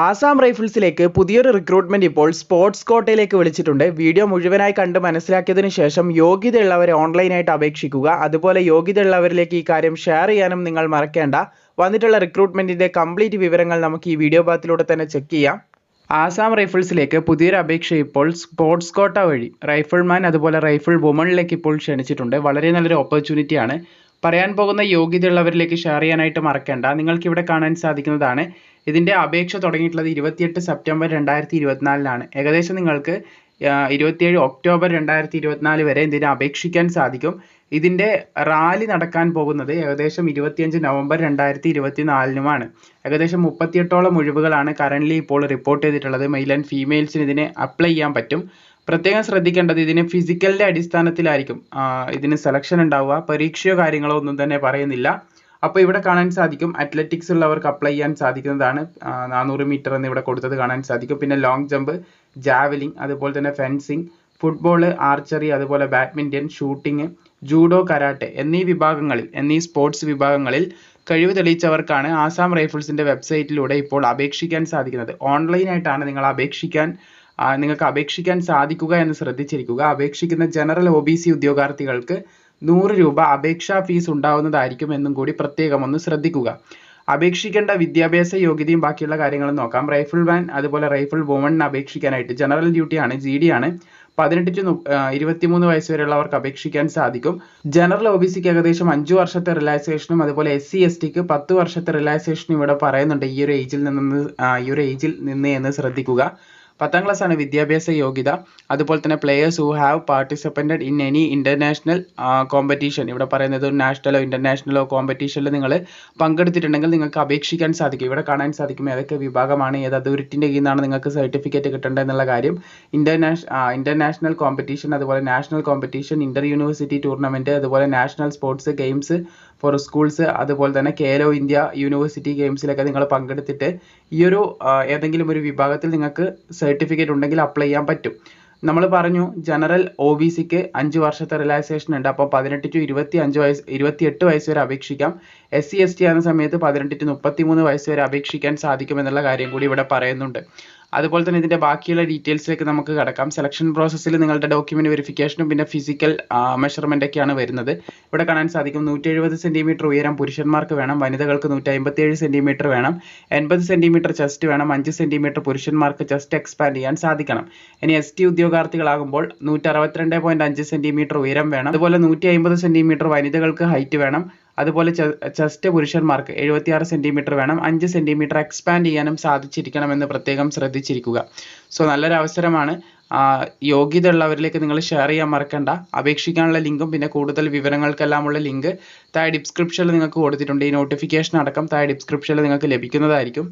ആസാം റൈഫിൾസിലേക്ക് പുതിയൊരു റിക്രൂട്ട്മെന്റ് ഇപ്പോൾ സ്പോർട്സ് കോട്ടയിലേക്ക് വിളിച്ചിട്ടുണ്ട്. വീഡിയോ മുഴുവനായി കണ്ട് മനസ്സിലാക്കിയതിനു ശേഷം യോഗ്യതയുള്ളവരെ ഓൺലൈനായിട്ട് അപേക്ഷിക്കുക. അതുപോലെ യോഗ്യതയുള്ളവരിലേക്ക് ഈ കാര്യം ഷെയർ ചെയ്യാനും നിങ്ങൾ മറക്കേണ്ട. വന്നിട്ടുള്ള റിക്രൂട്ട്മെന്റിന്റെ കംപ്ലീറ്റ് വിവരങ്ങൾ നമുക്ക് ഈ വീഡിയോ ഭാഗത്തിലൂടെ തന്നെ ചെക്ക് ചെയ്യാം. ആസാം റൈഫിൾസിലേക്ക് പുതിയൊരു അപേക്ഷ ഇപ്പോൾ സ്പോർട്സ് കോട്ട വഴി. റൈഫിൾമാൻ അതുപോലെ റൈഫിൾ വുമണിലേക്ക് ഇപ്പോൾ ക്ഷണിച്ചിട്ടുണ്ട്. വളരെ നല്ലൊരു ഓപ്പർച്യൂണിറ്റിയാണ് പറയാൻ പോകുന്ന യോഗ്യതയുള്ളവരിലേക്ക് ഷെയർ ചെയ്യാനായിട്ട് മറക്കണ്ട. നിങ്ങൾക്ക് ഇവിടെ കാണാൻ സാധിക്കുന്നതാണ്. ഇതിന്റെ അപേക്ഷ തുടങ്ങിയിട്ടുള്ളത് ഇരുപത്തിയെട്ട് സെപ്റ്റംബർ രണ്ടായിരത്തി ഇരുപത്തിനാലിനാണ് ഏകദേശം നിങ്ങൾക്ക് ഇരുപത്തിയേഴ് ഒക്ടോബർ രണ്ടായിരത്തി ഇരുപത്തിനാല് വരെ ഇതിനെ അപേക്ഷിക്കാൻ സാധിക്കും. ഇതിന്റെ റാലി നടക്കാൻ പോകുന്നത് ഏകദേശം ഇരുപത്തിയഞ്ച് നവംബർ രണ്ടായിരത്തി ഇരുപത്തിനാലിനുമാണ് ഏകദേശം മുപ്പത്തിയെട്ടോളം ഒഴിവുകളാണ് കറന്റ്ലി ഇപ്പോൾ റിപ്പോർട്ട് ചെയ്തിട്ടുള്ളത്. മെയിൽ ആൻഡ് ഫീമെയിൽസിന് ഇതിനെ അപ്ലൈ ചെയ്യാൻ പറ്റും. പ്രത്യേകം ശ്രദ്ധിക്കേണ്ടത് ഇതിന് ഫിസിക്കലിന്റെ അടിസ്ഥാനത്തിലായിരിക്കും. ഇതിന് സെലക്ഷൻ ഉണ്ടാവുക. പരീക്ഷയോ കാര്യങ്ങളോ ഒന്നും തന്നെ പറയുന്നില്ല. അപ്പോൾ ഇവിടെ കാണാൻ സാധിക്കും. അത്ലറ്റിക്സ് ഉള്ളവർക്ക് അപ്ലൈ ചെയ്യാൻ സാധിക്കുന്നതാണ്. നാനൂറ് മീറ്റർ എന്ന് ഇവിടെ കൊടുത്തത് കാണാൻ സാധിക്കും. പിന്നെ ലോങ് ജമ്പ് ജാവലിംഗ് അതുപോലെ തന്നെ ഫെൻസിങ് ഫുട്ബോൾ ആർച്ചറി അതുപോലെ ബാഡ്മിന്റൺ ഷൂട്ടിംഗ് ജൂഡോ കരാട്ടെ എന്നീ വിഭാഗങ്ങളിൽ എന്നീ സ്പോർട്സ് വിഭാഗങ്ങളിൽ കഴിവ് തെളിയിച്ചവർക്കാണ് ആസാം റൈഫിൾസിന്റെ വെബ്സൈറ്റിലൂടെ ഇപ്പോൾ അപേക്ഷിക്കാൻ സാധിക്കുന്നത്. ഓൺലൈനായിട്ടാണ് നിങ്ങൾ അപേക്ഷിക്കാൻ നിങ്ങൾക്ക് അപേക്ഷിക്കാൻ സാധിക്കുക എന്ന് ശ്രദ്ധിച്ചിരിക്കുക. അപേക്ഷിക്കുന്ന ജനറൽ ഒ ബി സി ഉദ്യോഗാർത്ഥികൾക്ക് നൂറ് രൂപ അപേക്ഷാ ഫീസ് ഉണ്ടാവുന്നതായിരിക്കും എന്നും കൂടി പ്രത്യേകം ഒന്ന് ശ്രദ്ധിക്കുക. അപേക്ഷിക്കേണ്ട വിദ്യാഭ്യാസ യോഗ്യതയും ബാക്കിയുള്ള കാര്യങ്ങളും നോക്കാം. റൈഫിൾ മാൻ അതുപോലെ റൈഫിൾ വുമണിന് അപേക്ഷിക്കാനായിട്ട് ജനറൽ ഡ്യൂട്ടിയാണ് ജി ഡി ആണ്. പതിനെട്ട് ടു ഇരുപത്തിമൂന്ന് വയസ്സ് വരെയുള്ളവർക്ക് അപേക്ഷിക്കാൻ സാധിക്കും. ജനറൽ ഒ ബി സിക്ക് ഏകദേശം അഞ്ച് വർഷത്തെ റിലാക്സേഷനും അതുപോലെ എസ് സി എസ് ടിക്ക് പത്ത് വർഷത്തെ റിലാക്സേഷനും ഇവിടെ പറയുന്നുണ്ട് ഈ ഒരു ഏജിൽ നിന്ന് ഈ ഒരു ഏജിൽ നിന്ന് എന്ന് ശ്രദ്ധിക്കുക. പത്താം ക്ലാസ് ആണ് വിദ്യാഭ്യാസ യോഗ്യത. അതുപോലെ തന്നെ players who have participated in any international competition ഇവിടെ പറയുന്നത് നാഷണലോ ഇന്റർനാഷണലോ കോമ്പറ്റീഷനിൽ നിങ്ങൾ പങ്കെടുത്തിട്ടുണ്ടെങ്കിൽ നിങ്ങൾക്ക് അപേക്ഷിക്കാൻ സാധിക്കും. ഇവിടെ കാണാൻ സാധിക്കും ഏതൊക്കെ വിഭാഗമാണ് ഏത് അതോറിറ്റിന്റെ കീഴിൽ നിന്നാണ് നിങ്ങൾക്ക് സർട്ടിഫിക്കറ്റ് കിട്ടേണ്ടത് എന്നുള്ള കാര്യം. ഇന്റർനാഷ ഇന്റർനാഷണൽ കോമ്പറ്റീഷൻ അതുപോലെ national competition inter university tournament അതുപോലെ national sports games for schools അതുപോലെ തന്നെ കേലോ ഇന്ത്യ യൂണിവേഴ്സിറ്റി ഗെയിംസിലൊക്കെ നിങ്ങൾ പങ്കെടുത്തിട്ട് ഈ ഒരു ഏതെങ്കിലും ഒരു വിഭാഗത്തിൽ നിങ്ങൾക്ക് സർട്ടിഫിക്കറ്റ് ഉണ്ടെങ്കിൽ അപ്ലൈ ചെയ്യാൻ പറ്റും. നമ്മൾ പറഞ്ഞു ജനറൽ ഒ ബി സിക്ക് അഞ്ച് വർഷത്തെ റിലാക്സേഷൻ ഉണ്ട്. അപ്പോൾ പതിനെട്ട് ടു ഇരുപത്തി അഞ്ച് വയസ്സ് ഇരുപത്തിയെട്ട് വയസ്സ് വരെ അപേക്ഷിക്കാം. എസ് സി എസ് ടി ആകുന്ന സമയത്ത് പതിനെട്ട് ടു മുപ്പത്തി മൂന്ന് വയസ്സ് വരെ അപേക്ഷിക്കാൻ സാധിക്കും എന്നുള്ള കാര്യം കൂടി ഇവിടെ പറയുന്നുണ്ട്. അതുപോലെ തന്നെ ഇതിന്റെ ബാക്കിയുള്ള ഡീറ്റെയിൽസിലേക്ക് നമുക്ക് കടക്കാം. സെലക്ഷൻ പ്രോസസ്സിൽ നിങ്ങളുടെ ഡോക്യുമെന്റ് വെരിഫിക്കേഷനും പിന്നെ ഫിസിക്കൽ മെഷർമെന്റ് ഒക്കെയാണ് വരുന്നത്. ഇവിടെ കാണാൻ സാധിക്കും നൂറ്റി എഴുപത് സെന്റിമീറ്റർ ഉയരം പുരുഷന്മാർക്ക് വേണം വനിതകൾക്ക് നൂറ്റി അമ്പത്തിയേഴ് സെന്റിമീറ്റർ വേണം എൺപത് സെന്റിമീറ്റർ ചെസ്റ്റ് വേണം അഞ്ച് സെന്റിമീറ്റർ പുരുഷന്മാർക്ക് ചെസ്റ്റ് എക്സ്പാൻഡ് ചെയ്യാൻ സാധിക്കണം. ഇനി എസ് ടി ഉദ്യോഗാർത്ഥികളാകുമ്പോൾ നൂറ്റി അറുപത്തിരണ്ട് പോയിന്റ് അഞ്ച് സെന്റിമീറ്റർ ഉയരം വേണം. അതുപോലെ നൂറ്റി അമ്പത് സെന്റിമീറ്റർ വനിതകൾക്ക് ഹൈറ്റ് വേണം. അതുപോലെ ചെസ്റ്റ് പുരുഷന്മാർക്ക് എഴുപത്തിയാറ് സെന്റിമീറ്റർ വേണം അഞ്ച് സെന്റിമീറ്റർ എക്സ്പാൻഡ് ചെയ്യാനും സാധിച്ചിരിക്കണമെന്ന് പ്രത്യേകം ശ്രദ്ധിച്ചിരിക്കുക. സോ നല്ലൊരു അവസരമാണ്. യോഗ്യത ഉള്ളവരിലേക്ക് നിങ്ങൾ ഷെയർ ചെയ്യാൻ മറക്കണ്ട. അപേക്ഷിക്കാനുള്ള ലിങ്കും പിന്നെ കൂടുതൽ വിവരങ്ങൾക്കെല്ലാമുള്ള ലിങ്ക് താഴെ ഡിസ്ക്രിപ്ഷനിൽ നിങ്ങൾക്ക് കൊടുത്തിട്ടുണ്ട്. ഈ നോട്ടിഫിക്കേഷൻ അടക്കം താഴെ ഡിസ്ക്രിപ്ഷനിൽ നിങ്ങൾക്ക് ലഭിക്കുന്നതായിരിക്കും.